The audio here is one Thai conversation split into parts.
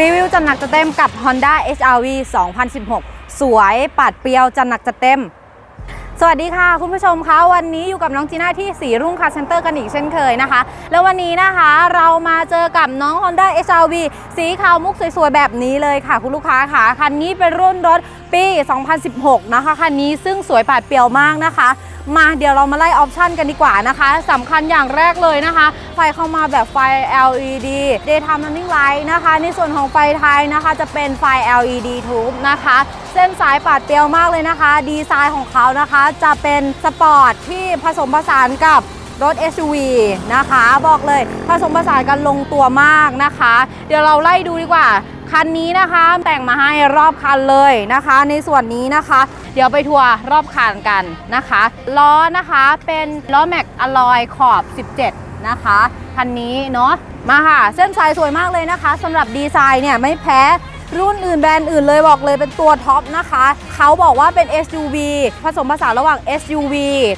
รีวิวจัดหนักจะเต็มกับ Honda HRV 2016 สวยปัดเปรียวจัดหนักจะเต็ม สวัสดีค่ะ คุณผู้ชมคะวันนี้อยู่กับน้องจีน่าที่สีรุ่งคาเซ็นเตอร์กันอีกเช่นเคยนะคะ แล้ววันนี้นะคะเรามาเจอกับน้อง Honda HRV สีขาวมุกสวยๆแบบนี้เลยค่ะ คุณลูกค้าค่ะคันนี้เป็นรุ่นรถปี 2016 นะคะคันนี้ซึ่งสวยปาดเปรียวมากนะคะ มาเดี๋ยวเรามาไล่ออปชันกันดีกว่านะคะสำคัญอย่างแรกเลยนะคะ ไฟเข้ามาแบบไฟ LED daytime running light นะคะ ในส่วนของไฟท้ายนะคะ จะเป็นไฟ LED tube นะคะ เส้นสายปาดเปรียวมากเลยนะคะ ดีไซน์ของเขานะคะจะเป็นสปอร์ตที่ผสมผสานกับ รถ SUV นะคะ บอกเลยผสมผสานกันลงตัวมากนะคะ เดี๋ยวเราไล่ดูดีกว่า คันนี้นะคะแต่งมาให้รอบคันเลยนะคะ ในส่วนนี้นะคะ เดี๋ยวไปทัวร์รอบคันกันนะคะล้อนะคะเป็นล้อแม็กอลอยขอบ 17 นะคะคันนี้เนาะมาค่ะ เส้นสายสวยมากเลยนะคะสำหรับดีไซน์เนี่ยไม่แพ้ รุ่นอื่นแบรนด์อื่นเลยบอกเลยเป็นตัวท็อปนะคะ เขาบอกว่าเป็น SUV ผสมผสานระหว่าง SUV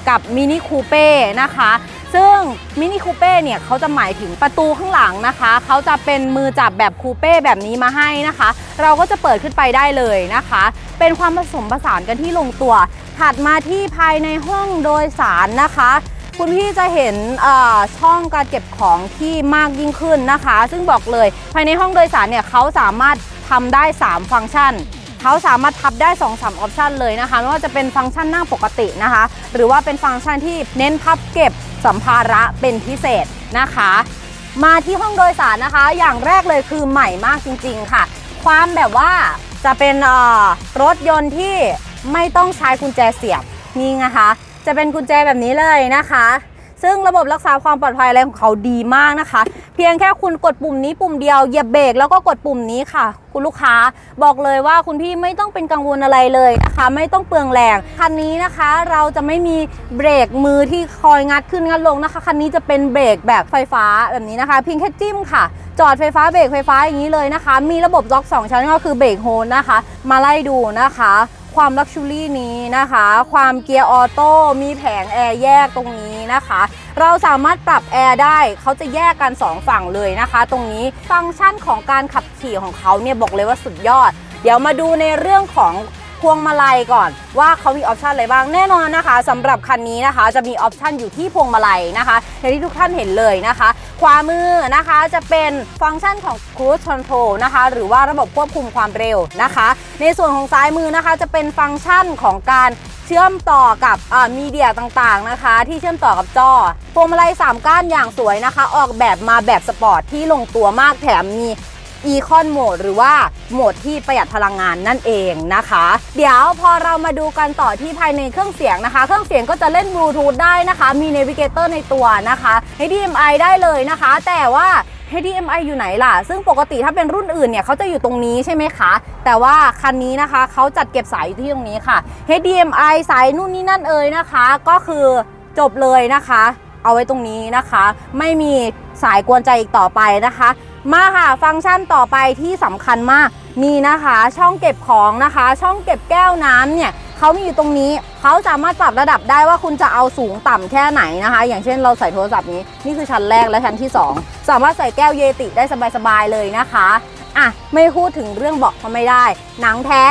กับมินิคูเป้นะคะ ซึ่งมินิคูเป้เนี่ยเขาจะหมายถึงประตูข้างหลังนะคะ เขาจะเป็นมือจับแบบคูเป้แบบนี้มาให้นะคะ เราก็จะเปิดขึ้นไปได้เลยนะคะ เป็นความผสมผสานกันที่ลงตัว ถัดมาที่ภายในห้องโดยสารนะคะ คุณพี่จะเห็นช่องการเก็บของที่มากยิ่งขึ้นนะคะ ซึ่งบอกเลยภายในห้องโดยสารเนี่ยเขาสามารถทำได้ 3 ฟังก์ชันเขาสามารถทับได้2-3ออปชันเลยนะคะไม่ว่าจะเป็นฟังก์ชันนั่งปกตินะคะ หรือว่าเป็นฟังก์ชันที่เน้นพับเก็บสัมภาระเป็นพิเศษนะคะ มาที่ห้องโดยสารนะคะ อย่างแรกเลยคือใหม่มากจริง ๆ ค่ะ ความแบบว่าจะเป็นรถยนต์ที่ไม่ต้องใช้กุญแจเสียบนี่นะคะ จะเป็นกุญแจแบบนี้เลยนะคะ ซึ่งระบบรักษาความปลอดภัยอะไรของเขาดีมากนะคะ เพียงแค่คุณกดปุ่มนี้ปุ่มเดียวเหยียบเบรกแล้วก็กดปุ่มนี้ค่ะ คุณลูกค้าบอกเลยว่าคุณพี่ไม่ต้องเป็นกังวลอะไรเลยนะคะ ไม่ต้องเปลืองแรงคันนี้นะคะ เราจะไม่มีเบรกมือที่คอยงัดขึ้นงัดลงนะคะคันนี้จะเป็นเบรกแบบไฟฟ้าแบบนี้นะคะเพียงแค่จิ้มค่ะจอดไฟฟ้าเบรกไฟฟ้าอย่างนี้เลยนะคะ มีระบบล็อก2ชั้นก็คือเบรกโฮลนะคะ มาไล่ดูนะคะ ความลักชูรี่นี้นะคะ ความเกียร์ออโต้มีแผงแอร์แยกตรงนี้นะคะ เราสามารถปรับแอร์ได้เขาจะแยกกัน 2 ฝั่งเลยนะคะ ตรงนี้ฟังก์ชันของการขับขี่ของเขาเนี่ยบอกเลยว่าสุดยอด เดี๋ยวมาดูในเรื่องของพวงมาลัยก่อนว่าเขามีออปชันอะไรบ้างแน่นอนนะคะสำหรับคันนี้นะคะ จะมีออปชันอยู่ที่พวงมาลัยนะคะอย่างที่ทุกท่านเห็นเลยนะคะ ขวามือนะคะจะเป็นฟังก์ชันของ Cruise Control นะคะ หรือว่าระบบควบคุมความเร็วนะคะ ในส่วนของซ้ายมือนะคะ จะเป็นฟังก์ชันของการเชื่อมต่อกับมีเดียต่างๆนะคะ ที่เชื่อมต่อกับจอพวงมาลัย3ก้านอย่างสวยนะคะ ออกแบบมาแบบสปอร์ตที่ลงตัวมากแถมมี อีคอนโหมดหรือว่าโหมดที่ประหยัดพลังงานนั่นเองนะคะ เดี๋ยวพอเรามาดูกันต่อที่ภายในเครื่องเสียงนะคะ เครื่องเสียงก็จะเล่นบลูทูธได้นะคะ มีเนวิเกเตอร์ในตัวนะคะ HDMI ได้เลยนะคะ แต่ว่า HDMI อยู่ไหนล่ะ ซึ่งปกติถ้าเป็นรุ่นอื่นเนี่ยเขาจะอยู่ตรงนี้ใช่ไหมคะ แต่ว่าคันนี้นะคะเขาจัดเก็บสายอยู่ที่ตรงนี้ค่ะ HDMI สายนู่นนี่นั่นเอ่ยนะคะ ก็คือจบเลยนะคะ เอาไว้ตรงนี้นะคะ ไม่มีสายกวนใจอีกต่อไปนะคะ มาค่ะฟังก์ชันต่อไปที่สำคัญมากนี่นะคะ ช่องเก็บของนะคะ ช่องเก็บแก้วน้ำเนี่ยเขามีอยู่ตรงนี้เขาสามารถปรับระดับได้ว่าคุณจะเอาสูงต่ำแค่ไหนนะคะ อย่างเช่นเราใส่โทรศัพท์นี้นี่คือชั้นแรกและชั้นที่ 2 สามารถใส่แก้วเยติได้สบายๆเลยนะคะอะไม่พูดถึงเรื่องเบาะก็ไม่ได้ หนังแท้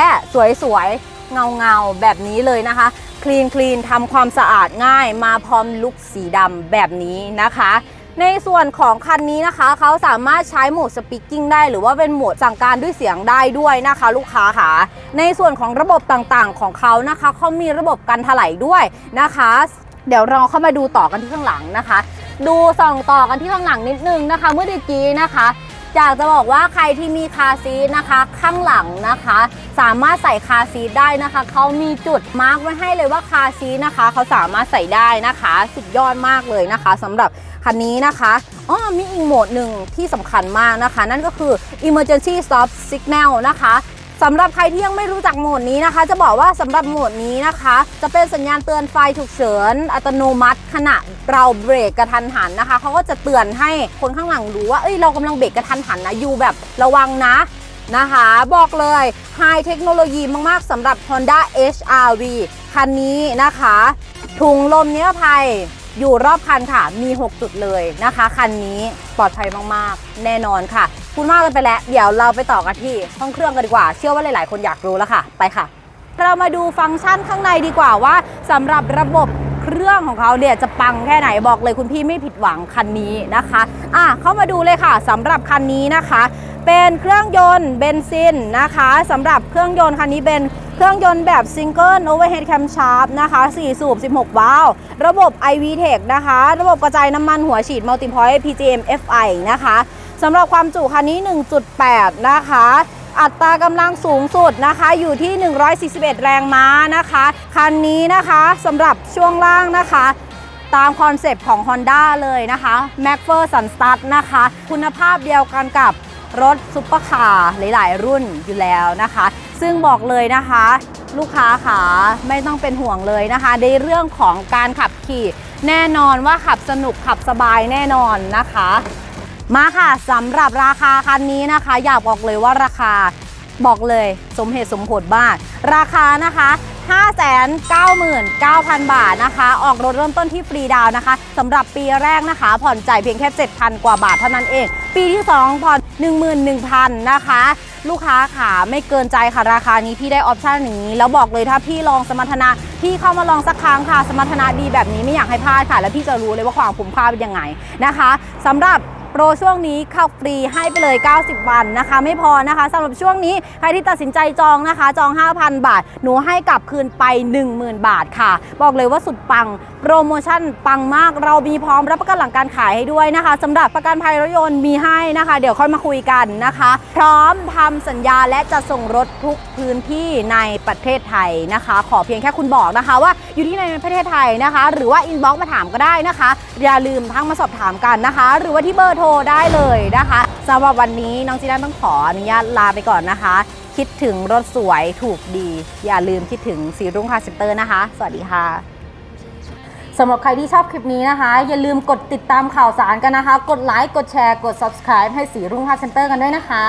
สวยๆเงาๆแบบนี้เลยนะคะคลีนคลีนทำความสะอาดง่ายมาพร้อมลุคสีดำแบบนี้นะคะ ในส่วนของคันนี้นะคะเขาสามารถใช้โหมดสปีกกิ้งได้ หรือว่าเป็นโหมดสั่งการด้วยเสียงได้ด้วยนะคะ ลูกค้าค่ะ ในส่วนของระบบต่างๆของเขานะคะเขามีระบบการถลายด้วยนะคะ เดี๋ยวเราเข้ามาดูต่อกันที่ข้างหลังนะคะ ดูส่องต่อกันที่ข้างหลังนิดนึงนะคะ เมื่อตะกี้นะคะ อยากจะบอกว่าใครที่มีคาซีทนะคะข้างหลังนะคะ สามารถใส่คาซีทได้นะคะเขามีจุดมาร์กไว้ให้เลยว่าคาซีทนะคะเขาสามารถใส่ได้นะคะ สุดยอดมากเลยนะคะสำหรับคันนี้นะคะอ๋อมีอีกโหมดหนึ่งที่สำคัญมากนะคะ นั่นก็คือ emergency stop signal นะคะ สำหรับใครที่ยังไม่รู้จักโหมดนี้นะคะ จะบอกว่าสำหรับโหมดนี้นะคะ จะเป็นสัญญาณเตือนไฟฉุกเฉิน อัตโนมัติ ขณะเราเบรกกระทันหันนะคะเขาก็จะเตือนให้คนข้างหลังรู้ว่าเอ้ยเรากำลังเบรกกระทันหันนะอยู่แบบระวังนะนะคะ บอกเลยไฮเทคโนโลยีมาก ๆสำหรับ Honda HRV คันนี้นะคะ ถุงลมนิรภัยอยู่รอบคันค่ะ มี 6 จุดเลยนะคะ คันนี้ปลอดภัยมาก ๆ แน่นอนค่ะ พูดมากกันไปแล้ว เดี๋ยวเราไปต่อกันที่ห้องเครื่องกันดีกว่า เชื่อว่าหลาย ๆ คนอยากรู้แล้วค่ะ ไปค่ะ เรามาดูฟังก์ชันข้างในดีกว่าว่าสำหรับระบบเครื่องของเขาเนี่ยจะปังแค่ไหนบอกเลยคุณพี่ไม่ผิดหวังคันนี้นะคะ อะเข้ามาดูเลยค่ะสำหรับคันนี้นะคะ เป็นเครื่องยนต์เบนซินนะคะสำหรับเครื่องยนต์คันนี้เป็นเครื่องยนต์แบบซิงเกิลโอเวอร์เฮดแคมชาร์ปนะคะ 4 สูบ 16 วาล์วระบบ IV Tech นะคะ ระบบกระจายน้ำมันหัวฉีด Multi Point PGM FI นะคะ สำหรับความจุคันนี้ 1.8 นะคะ อัตรากำลังสูงสุดนะคะอยู่ที่ 141 แรงม้านะคะ คันนี้นะคะสำหรับช่วงล่างนะคะ ตามคอนเซปต์ของ Honda เลยนะคะ m a c p h e r s u n s t a r t นะคะ คุณภาพเดียวกันกับรถซุปเปอร์คาร์หลาย ๆ รุ่นอยู่แล้วนะคะ ซึ่งบอกเลยนะคะ ลูกค้าขาไม่ต้องเป็นห่วงเลยนะคะ ในเรื่องของการขับขี่ แน่นอนว่าขับสนุกขับสบายแน่นอนนะคะ มาค่ะสำหรับราคาคันนี้นะคะ อยากบอกเลยว่าราคาบอกเลยสมเหตุสมผลมาก ราคานะคะ 599,000 บาทนะคะ ออกรถเริ่มต้นที่ฟรีดาวนะคะสำหรับปีแรกนะคะ ผ่อนจ่ายเพียงแค่ 7,000 กว่าบาทเท่านั้นเอง ปีที่ 2 ผ่อน 11,000 นะคะ ลูกค้าขาไม่เกินใจค่ะราคานี้พี่ได้ออปชั่นอย่างนี้ แล้วบอกเลยถ้าพี่ลองสมรรถนะพี่เข้ามาลองสักครั้งค่ะ สมรรถนะดีแบบนี้ไม่อยากให้พลาดค่ะ แล้วพี่จะรู้เลยว่าความคุ้มค่าเป็นยังไงนะคะสำหรับ โปรช่วงนี้เข้าฟรีให้ไปเลย 90 วันนะคะ ไม่พอนะคะสำหรับช่วงนี้ใครที่ตัดสินใจจองนะคะ จอง 5,000 บาท หนูให้กลับคืนไป 10,000 บาทค่ะ บอกเลยว่าสุดปัง โปรโมชั่นปังมากเรามีพร้อมรับประกันหลังการขายให้ด้วยนะคะสำหรับประกันภัยรถยนต์มีให้นะคะ เดี๋ยวค่อยมาคุยกันนะคะ พร้อมทำสัญญาและจะส่งรถทุกพื้นที่ในประเทศไทยนะคะ ขอเพียงแค่คุณบอกนะคะ ว่าอยู่ที่ในประเทศไทยนะคะ หรือว่าอินบ็อกซ์มาถามก็ได้นะคะ อย่าลืมทั้งมาสอบถามกันนะคะ หรือว่าที่เบอร์โทรได้เลยนะคะสำหรับวันนี้น้องจีน่าต้องขออนุญาตลาไปก่อนนะคะ คิดถึงรถสวยถูกดี อย่าลืมคิดถึงสีรุ่งคาเซ็นเตอร์นะคะ สวัสดีค่ะสำหรับใครที่ชอบคลิปนี้นะคะ อย่าลืมกดติดตามข่าวสารกันนะคะ กดไลค์กดแชร์กด subscribe ให้สีรุ่งคาเซ็นเตอร์กันด้วยนะคะ